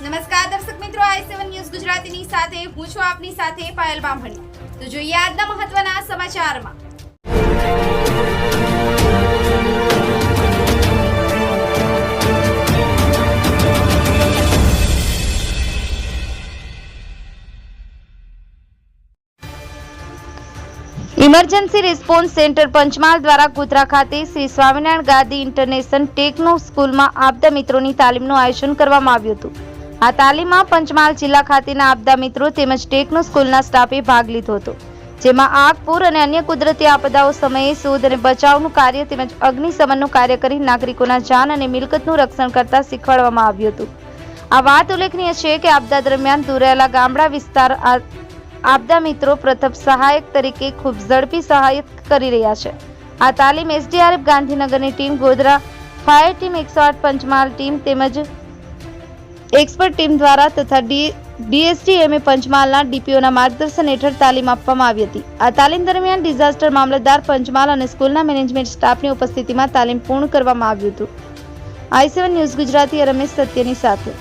નમસ્કાર દર્શક મિત્રો, આઈ સેવન ન્યૂઝ ગુજરાતીની સાથે, હું છું આપની સાથે પાયલ બામણી. તો જોઈએ આજના મહત્વના સમાચારમાં. ઇમરજન્સી રિસ્પોન્સ સેન્ટર પંચમહાલ દ્વારા ગોધરા ખાતે શ્રી સ્વામિનારાયણ ગાદી ઇન્ટરનેશનલ ટેકનો સ્કૂલમાં આપદા મિત્રોની તાલીમનું આયોજન કરવામાં આવ્યું હતું. આ તાલીમમાં પંચમહાલ જિલ્લા ખાતેના આપદા મિત્રો તેમજ ટેકનો સ્કૂલના સ્ટાફે ભાગ લીધો હતો, જેમાં આગ, પૂર અને અન્ય કુદરતી આપદાઓ સમયે શોધ અને બચાવનું કાર્ય તેમજ અગ્નિશમનનું કાર્ય કરી નાગરિકોના જાન અને મિલકતનું રક્ષણ કરતા શીખવાડવામાં આવ્યું હતું. આ વાત ઉલ્લેખનીય છે કે આપદા દરમિયાન દૂરાયેલા ગામડા વિસ્તાર આપદા મિત્રો પ્રથમ સહાયક તરીકે ખૂબ ઝડપી સહાયક કરી રહ્યા છે. આ તાલીમ એસડીઆરએફ ગાંધીનગરની ટીમ ગોધરા ફાયર ટીમ એકસો આઠ પંચમહાલ ટીમ તેમજ એક્સપર્ટ ટીમ દ્વારા તથા ડી ડીએસડીએમએ પંચમહાલના ડીપીઓના માર્ગદર્શન હેઠળ તાલીમ આપવામાં આવી હતી. આ તાલીમ દરમિયાન ડિઝાસ્ટર મામલતદાર પંચમહાલ અને સ્કૂલના મેનેજમેન્ટ સ્ટાફની ઉપસ્થિતિમાં તાલીમ પૂર્ણ કરવામાં આવ્યું હતું. આઈ ન્યૂઝ ગુજરાતી, રમેશ સત્યની સાથે.